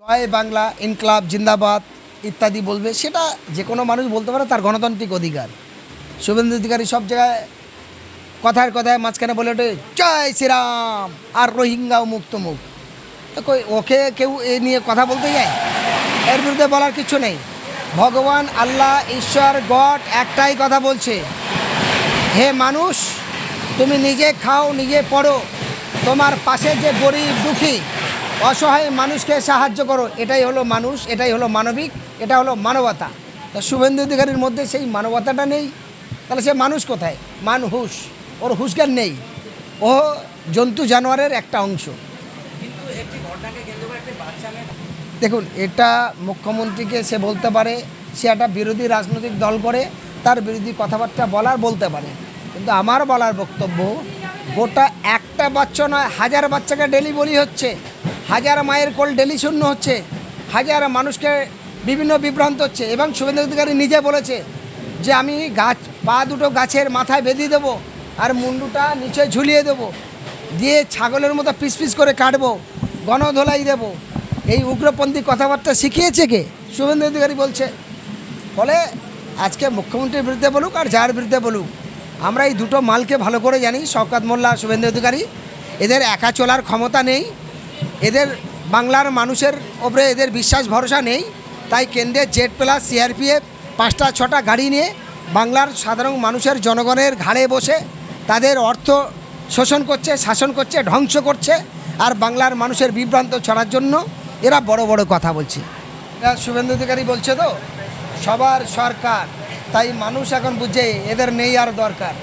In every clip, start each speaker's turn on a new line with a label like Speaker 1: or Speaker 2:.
Speaker 1: জয় বাংলা, ইনকলাব, জিন্দাবাদ ইত্যাদি বলবে। সেটা যে কোনো মানুষ বলতে পারে, তার গণতান্ত্রিক অধিকার। শুভেন্দু অধিকারী সব জায়গায় কথায় কথায় মাঝখানে বলে ওঠে, জয় শ্রীরাম, আর রোহিঙ্গা মুক্ত মুখ। তো কই, ওকে কেউ এ নিয়ে কথা বলতে যায়? এর বিরুদ্ধে বলার কিছু নেই। ভগবান, আল্লাহ, ঈশ্বর, গড একটাই কথা বলছে, হে মানুষ, তুমি নিজে খাও, নিজে পড়ো। তোমার পাশে যে গরিব দুঃখী অসহায় মানুষকে সাহায্য করো। এটাই হলো মানুষ, এটাই হলো মানবিক, এটা হলো মানবতা। তা শুভেন্দু অধিকারীর মধ্যে সেই মানবতাটা নেই। তাহলে সে মানুষ কোথায়? মানহুস ওর হুশজ্ঞান নেই। ও জন্তু জানোয়ারের একটা অংশ। দেখুন, এটা মুখ্যমন্ত্রীকে সে বলতে পারে, সে একটা বিরোধী রাজনৈতিক দল করে, তার বিরোধী কথাবার্তা বলার বলতে পারে। কিন্তু আমার বলার বক্তব্য, গোটা একটা বাচ্চা নয়, হাজার বাচ্চাকে ডেলি বলি হচ্ছে। হাজার মায়ের কোল ডেলি শূন্য হচ্ছে। হাজার মানুষকে বিভিন্ন বিভ্রান্ত হচ্ছে এবং শুভেন্দু অধিকারী নিজে বলেছে যে আমি গাছ, পা দুটো গাছের মাথায় বেঁধে দেবো আর মুন্ডুটা নিচে ঝুলিয়ে দেবো। দিয়ে ছাগলের মতো পিস পিস করে কাটবো, গণধোলাই দেবো। এই উগ্রপন্থী কথাবার্তা শিখিয়েছে কে? শুভেন্দু অধিকারী বলছে, ফলে আজকে মুখ্যমন্ত্রীর বিরুদ্ধে বলুক আর যার বিরুদ্ধে বলুক, আমরা এই দুটো মালকে ভালো করে জানি, শওকাত মোল্লা, শুভেন্দু অধিকারী। এদের একা চলার ক্ষমতা নেই। এদের বাংলার মানুষের ওপরে এদের বিশ্বাস ভরসা নেই। তাই কেন্দ্রের জেড প্লাস সিআরপিএফ পাঁচটা, ছটা গাড়ি নিয়ে বাংলার সাধারণ মানুষের জনগণের ঘাড়ে বসে তাদের অর্থ শোষণ করছে, শাসন করছে, ধ্বংস করছে আর বাংলার মানুষের বিভ্রান্ত ছড়ার জন্য এরা বড় বড় কথা বলছে। এটা শুভেন্দু অধিকারী বলছে তো, সবার সরকার। তাই মানুষ এখন বুঝে এদের নেই আর দরকার।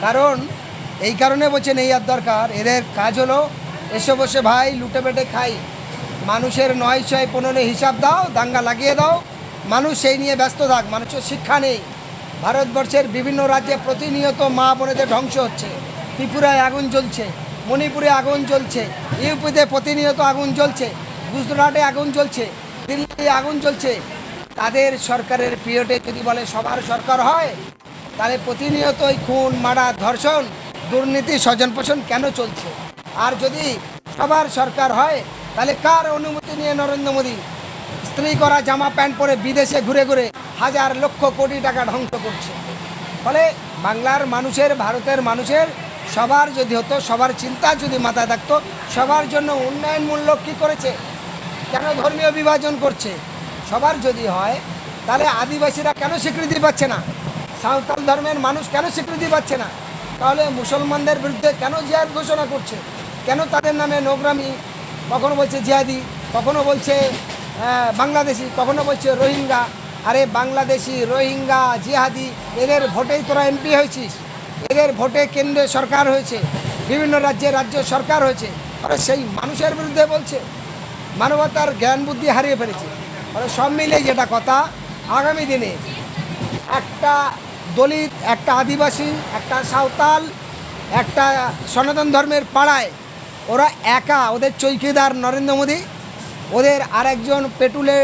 Speaker 1: কারণ এই কারণে বলছে নেই আর দরকার। এদের কাজ হলো এসে বসে ভাই লুটে বেটে খাই। মানুষের নয় ছয় পনেরো হিসাব দাও, দাঙ্গা লাগিয়ে দাও। মানুষ সেই নিয়ে ব্যস্ত থাক, মানুষের শিক্ষা নেই। ভারতবর্ষের বিভিন্ন রাজ্যে প্রতিনিয়ত মা বোনেদের ধ্বংস হচ্ছে। ত্রিপুরায় আগুন জ্বলছে, মণিপুরে আগুন জ্বলছে, ইউপিতে প্রতিনিয়ত আগুন জ্বলছে, গুজরাটে আগুন জ্বলছে দিল্লি আগুন জ্বলছে। তাদের সরকারের পিরিয়ডে যদি বলে সবার সরকার হয়, তাহলে প্রতিনিয়ত খুন মারা ধর্ষণ, দুর্নীতি স্বজন পোষণ কেন চলছে? যদি সবার সরকার হয়, তাহলে কার অনুমতি নিয়ে নরেন্দ্র মোদী স্ত্রী করা জামা প্যান্ট পরে বিদেশে ঘুরে ঘুরে হাজার লক্ষ কোটি টাকা ধ্বংস করছে? ফলে বাংলার মানুষের, ভারতের মানুষের সবার যদি হতো, সবার চিন্তা যদি মাথায় থাকতো, সবার জন্য উন্নয়নমূলক কী করেছে? কেন ধর্মীয় বিভাজন করছে? সবার যদি হয়, তাহলে আদিবাসীরা কেন স্বীকৃতি পাচ্ছে না? সাঁওতাল ধর্মের মানুষ কেন স্বীকৃতি পাচ্ছে না? তাহলে মুসলমানদের বিরুদ্ধে কেন জিহাদ ঘোষণা করছে? কেন তাদের নামে নোগ্রামি কখনো বলছে জিহাদি, কখনো বলছে বাংলাদেশি, কখনো বলছে রোহিঙ্গা। আরে বাংলাদেশি, রোহিঙ্গা, জিহাদি, এদের ভোটেই তোরা এমপি হয়েছিস। এদের ভোটে কেন্দ্রে সরকার হয়েছে, বিভিন্ন রাজ্যে রাজ্য সরকার হয়েছে। আরে সেই মানুষের বিরুদ্ধে বলছে। মানবতার জ্ঞান বুদ্ধি হারিয়ে ফেলেছে। মানে সব মিলে যেটা কথা, আগামী দিনে একটা দলিত, একটা আদিবাসী, একটা সাঁওতাল, একটা সনাতন ধর্মের পাড়ায় ওরা একা, ওদের চৌকিদার নরেন্দ্র মোদী, ওদের আরেকজন পেটুলে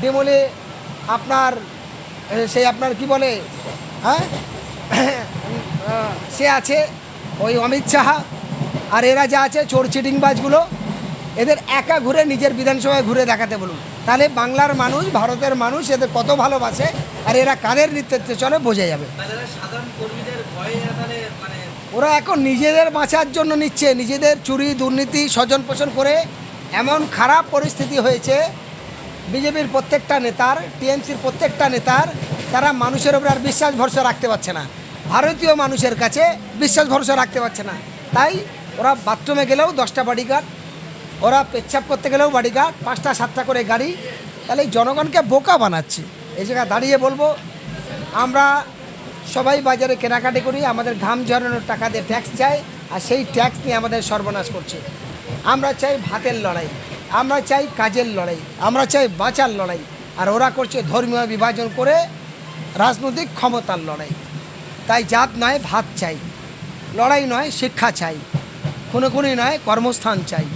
Speaker 1: ডেমলে আপনার, সেই আপনার কি বলে হ্যাঁ? সে আছে, ওই অমিত শাহা, আর এরা যা আছে চোর চিটিংবাজগুলো, এদের একা ঘুরে নিজের বিধানসভায় ঘুরে দেখাতে বলুন। তাহলে বাংলার মানুষ, ভারতের মানুষ এদের কত ভালোবাসে, আর এরা কাদের নেতৃত্বে চলে বোঝা যাবে।
Speaker 2: সাধারণ কর্মীদের ভয়ে
Speaker 1: ওরা এখন নিজেদের বাঁচার জন্য নিচ্ছে, নিজেদের চুরি, দুর্নীতি স্বজন পোষণ করে এমন খারাপ পরিস্থিতি হয়েছে। বিজেপির প্রত্যেকটা নেতার, টিএমসির প্রত্যেকটা নেতার, তারা মানুষের উপর আর বিশ্বাস ভরসা রাখতে পারছে না। ভারতীয় মানুষের কাছে বিশ্বাস ভরসা রাখতে পারছে না। তাই ওরা বাথরুমে গেলেও দশটা বডিগার্ড ওরা পেচ্ছাপ করতে গেলেও বডিগার্ড পাঁচটা, সাতটা করে গাড়ি। তাহলে জনগণকে বোকা বানাচ্ছে। এই জায়গায় দাঁড়িয়ে বলব, আমরা সবাই বাজারে কেনাকাটি করি, আমাদের ঘাম ঝরানোর টাকা দিয়ে ট্যাক্স চাই, আর সেই ট্যাক্স নিয়ে আমাদের সর্বনাশ করছে। আমরা চাই ভাতের লড়াই, আমরা চাই কাজের লড়াই, আমরা চাই বাঁচার লড়াই, আর ওরা করছে ধর্মীয় বিভাজন করে রাজনৈতিক ক্ষমতার লড়াই। তাই জাত নয়, ভাত চাই। লড়াই নয়, শিক্ষা চাই। কোনো কোনোই নয়, কর্মস্থান চাই।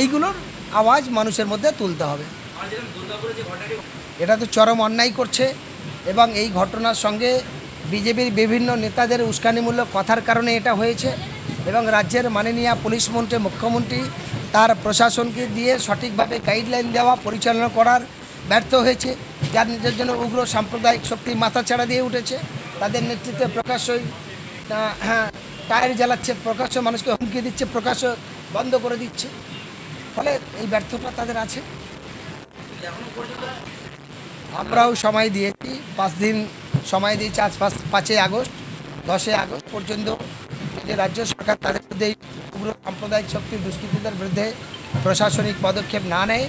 Speaker 1: এইগুলোর আওয়াজ মানুষের মধ্যে তুলতে হবে। এটা তো চরম অন্যায় করছে, এবং এই ঘটনার সঙ্গে বিজেপির বিভিন্ন নেতাদের উস্কানিমূলক কথার কারণে এটা হয়েছে এবং রাজ্যের মাননীয় পুলিশ মন্ত্রী, মুখ্যমন্ত্রী, তার প্রশাসনকে দিয়ে সঠিকভাবে গাইডলাইন দেওয়া, পরিচালনা করার ব্যর্থ হয়েছে। যার নিজের জন্য উগ্র সাম্প্রদায়িক শক্তি মাথাচাড়া দিয়ে উঠেছে। তাদের নেতৃত্বে প্রকাশ্যই টায়ার জ্বালাচ্ছে, প্রকাশ্য মানুষকে হুমকি দিচ্ছে, প্রকাশ্য বন্ধ করে দিচ্ছে। ফলে এই ব্যর্থতা তাদের আছে। আমরাও সময় দিয়েছি, পাঁচ দিন সময় দিয়েছি আজ পাঁচ, পাঁচই আগস্ট, দশই আগস্ট পর্যন্ত যে রাজ্য সরকার তাদের এই উগ্র সাম্প্রদায়িক শক্তির দুষ্কৃতীদের বিরুদ্ধে প্রশাসনিক পদক্ষেপ না নেয়,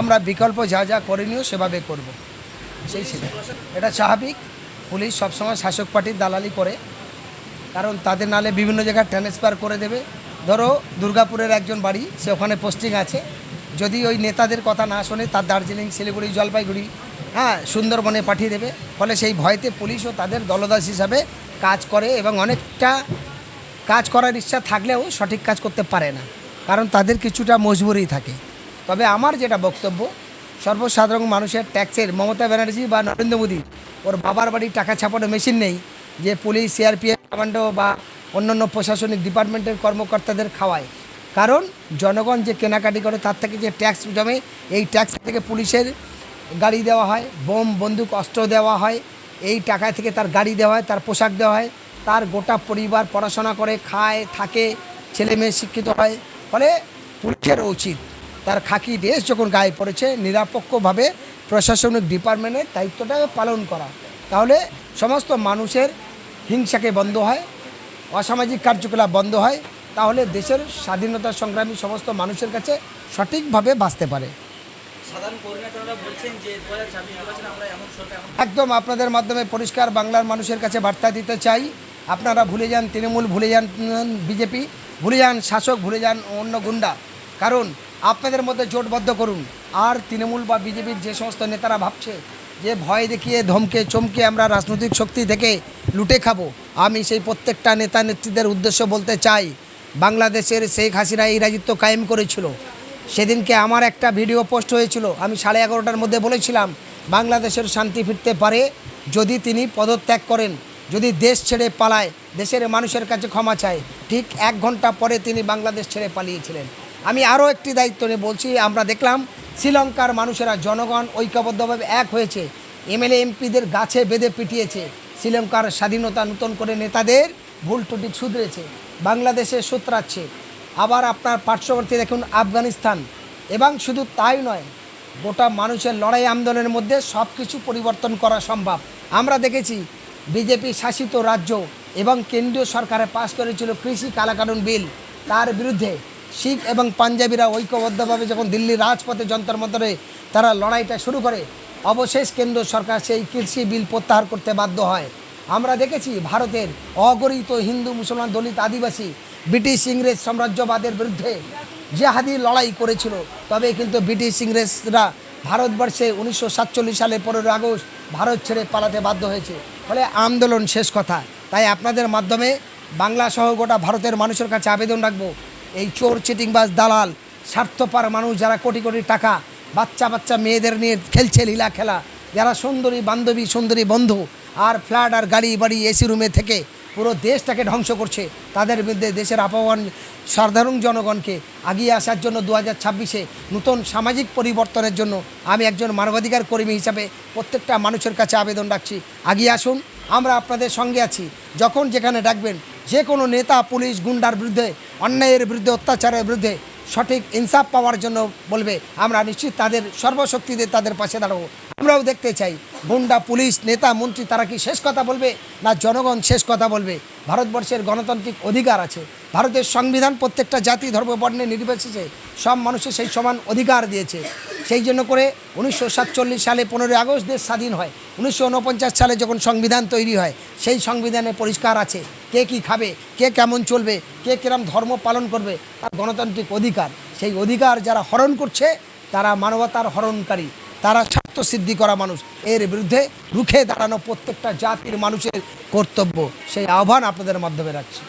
Speaker 1: আমরা বিকল্প যা যা করণীয় সেভাবে করব। সেই এটা স্বাভাবিক। পুলিশ সবসময় শাসক পার্টির দালালি করে। কারণ তাদের নালে বিভিন্ন জায়গায় ট্রান্সফার করে দেবে। ধরো দুর্গাপুরের একজন বাড়ি, সে ওখানে পোস্টিং আছে। যদি ওই নেতাদের কথা না শোনে, তার দার্জিলিং, শিলিগুড়ি, জলপাইগুড়ি হ্যাঁ সুন্দরবনে পাঠিয়ে দেবে। ফলে সেই ভয়তে পুলিশও তাদের দলদাস হিসাবে কাজ করে এবং অনেকটা কাজ করার ইচ্ছা থাকলেও সঠিক কাজ করতে পারে না। কারণ তাদের কিছুটা মজবুরি থাকে। তবে আমার যেটা বক্তব্য, সর্বসাধারণ মানুষের ট্যাক্সের, মমতা ব্যানার্জি বা নরেন্দ্র মোদী, ওর বাবার বাড়ি টাকা ছাপানো মেশিন নেই, যে পুলিশ, সিআরপিএফ, কমান্ডো বা অন্যান্য প্রশাসনিক ডিপার্টমেন্টের কর্মকর্তাদের খাওয়ায়। কারণ জনগণ যে কেনাকাটি করে, তার থেকে যে ট্যাক্স জমে, এই ট্যাক্স থেকে পুলিশের গাড়ি দেওয়া হয়, বোম, বন্দুক, অস্ত্র দেওয়া হয়, এই টাকা থেকে তার গাড়ি দেওয়া হয়, তার পোশাক দেওয়া হয়, তার গোটা পরিবার পড়াশোনা করে, খায়, থাকে, ছেলে মেয়ে শিক্ষিত হয়, ফলে পুলিশের উচিত তার খাকি ড্রেস যখন গায়ে পড়েছে, নিরাপক্ষভাবে প্রশাসনিক ডিপার্টমেন্টের দায়িত্বটা পালন করা। তাহলে সমস্ত মানুষের হিংসাকে বন্ধ হয়, অসামাজিক কার্যকলাপ বন্ধ হয়, তাহলে দেশের স্বাধীনতা সংগ্রামী সমস্ত মানুষের কাছে সঠিকভাবে বাঁচতে পারে। একদম, আপনাদের মাধ্যমে পরিষ্কার বাংলার মানুষের কাছে বার্তা দিতে চাই। আপনারা ভুলে যান তৃণমূল, ভুলে যান বিজেপি, ভুলে যান শাসক, ভুলে যান অন্য গুন্ডা। কারণ আপনাদের মধ্যে জোটবদ্ধ করুন। আর তৃণমূল বা বিজেপির যে সমস্ত নেতারা ভাবছে যে ভয় দেখিয়ে, ধমকে, চমকে আমরা রাজনৈতিক শক্তি থেকে লুটে খাব, আমি সেই প্রত্যেকটা নেতা নেত্রীদের উদ্দেশ্য বলতে চাই, বাংলাদেশের শেখ হাসিনা এই রাজত্ব কায়েম করেছিল। সেদিনকে আমার একটা ভিডিও পোস্ট হয়েছিল। আমি সাড়ে এগারোটার মধ্যে বলেছিলাম, বাংলাদেশের শান্তি ফিরতে পারে যদি তিনি পদত্যাগ করেন। যদি দেশ ছেড়ে পালায়, দেশের মানুষের কাছে ক্ষমা চায়। ঠিক এক ঘণ্টা পরে তিনি বাংলাদেশ ছেড়ে পালিয়েছিলেন। আমি আরও একটি দায়িত্ব নিয়ে বলছি, আমরা দেখলাম শ্রীলঙ্কার মানুষেরা জনগণ ঐক্যবদ্ধভাবে এক হয়েছে। এমএলএ, এমপিদের গাছে বেঁধে পিটিয়েছে। শ্রীলঙ্কার স্বাধীনতা নতুন করে নেতাদের ভুল ত্রুটি শুধরেছে। বাংলাদেশে সূত্রাচ্ছে আবার আপনার পার্শ্ববর্তী দেখুন, আফগানিস্তান। এবং শুধু তাই নয়, গোটা মানুষের লড়াই আন্দোলনের মধ্যে সব কিছু পরিবর্তন করা সম্ভব। আমরা দেখেছি, বিজেপি শাসিত রাজ্য এবং কেন্দ্রীয় সরকারে পাশ করেছিল কৃষি কালাকানুন বিল। তার বিরুদ্ধে শিখ এবং পাঞ্জাবিরা ঐক্যবদ্ধভাবে যখন দিল্লির রাজপথে যন্তর মন্তরে তারা লড়াইটা শুরু করে, অবশেষ কেন্দ্র সরকার সেই কৃষি বিল প্রত্যাহার করতে বাধ্য হয়। আমরা দেখেছি ভারতের অগরিত হিন্দু মুসলমান দলিত আদিবাসী ব্রিটিশ ইংরেজ সাম্রাজ্যবাদের বিরুদ্ধে জেহাদি লড়াই করেছিল। তবে কিন্তু ব্রিটিশ ইংরেজরা ভারতবর্ষে উনিশশো সাতচল্লিশ সালে পনেরো আগস্ট ভারত ছেড়ে পালাতে বাধ্য হয়েছে। ফলে আন্দোলন শেষ কথা। তাই আপনাদের মাধ্যমে বাংলা সহ গোটা ভারতের মানুষের কাছে আবেদন রাখব, এই চোর, চিটিংবাজ, দালাল, স্বার্থপর মানুষ যারা কোটি কোটি টাকা বাচ্চা বাচ্চা মেয়েদের নিয়ে খেলছে লীলা খেলা যারা সুন্দরী বান্ধবী, সুন্দরী বন্ধু আর ফ্ল্যাট আর গাড়ি বাড়ি এসি রুমে থেকে পুরো দেশটাকে ধ্বংস করছে। তাদের বিরুদ্ধে দেশের আহ্বান সাধারণ জনগণকে আগিয়ে আসার জন্য দু হাজার ছাব্বিশে নতুন সামাজিক পরিবর্তনের জন্য আমি একজন মানবাধিকার কর্মী হিসাবে প্রত্যেকটা মানুষের কাছে আবেদন রাখছি। আগিয়ে আসুন, আমরা আপনাদের সঙ্গে আছি। যখন যেখানে ডাকবেন, যে কোনো নেতা, পুলিশ, গুন্ডার বিরুদ্ধে, অন্যায়ের বিরুদ্ধে, অত্যাচারের বিরুদ্ধে সঠিক ইনসাফ পাওয়ার জন্য বলবে, আমরা নিশ্চিত তাদের সর্বশক্তিতে তাদের পাশে দাঁড়াবো। আমরাও দেখতে চাই। গুন্ডা পুলিশ, নেতা, মন্ত্রী, তারা কি শেষ কথা বলবে? না, জনগণ শেষ কথা বলবে? ভারতবর্ষের গণতান্ত্রিক অধিকার আছে। ভারতের সংবিধান প্রত্যেকটা জাতি, ধর্ম, বর্ণে নির্বিশেষে সব মানুষের সেই সমান অধিকার দিয়েছে। সেই জন্য করে উনিশশো সাতচল্লিশ সালে পনেরোই আগস্ট দেশ স্বাধীন হয়। উনিশশো উনপঞ্চাশ সালে যখন সংবিধান তৈরি হয়, সেই সংবিধানে পরিষ্কার আছে কে কি খাবে, কে কেমন চলবে, কে কিরম ধর্ম পালন করবে, তার গণতান্ত্রিক অধিকার। সেই অধিকার যারা হরণ করছে, তারা মানবতার হরণকারী। তারা স্বার্থ সিদ্ধি করা মানুষ। এর বিরুদ্ধে রুখে দাঁড়ানো প্রত্যেকটা জাতির মানুষের কর্তব্য। সেই আহ্বান আপনাদের মাধ্যমে রাখছি।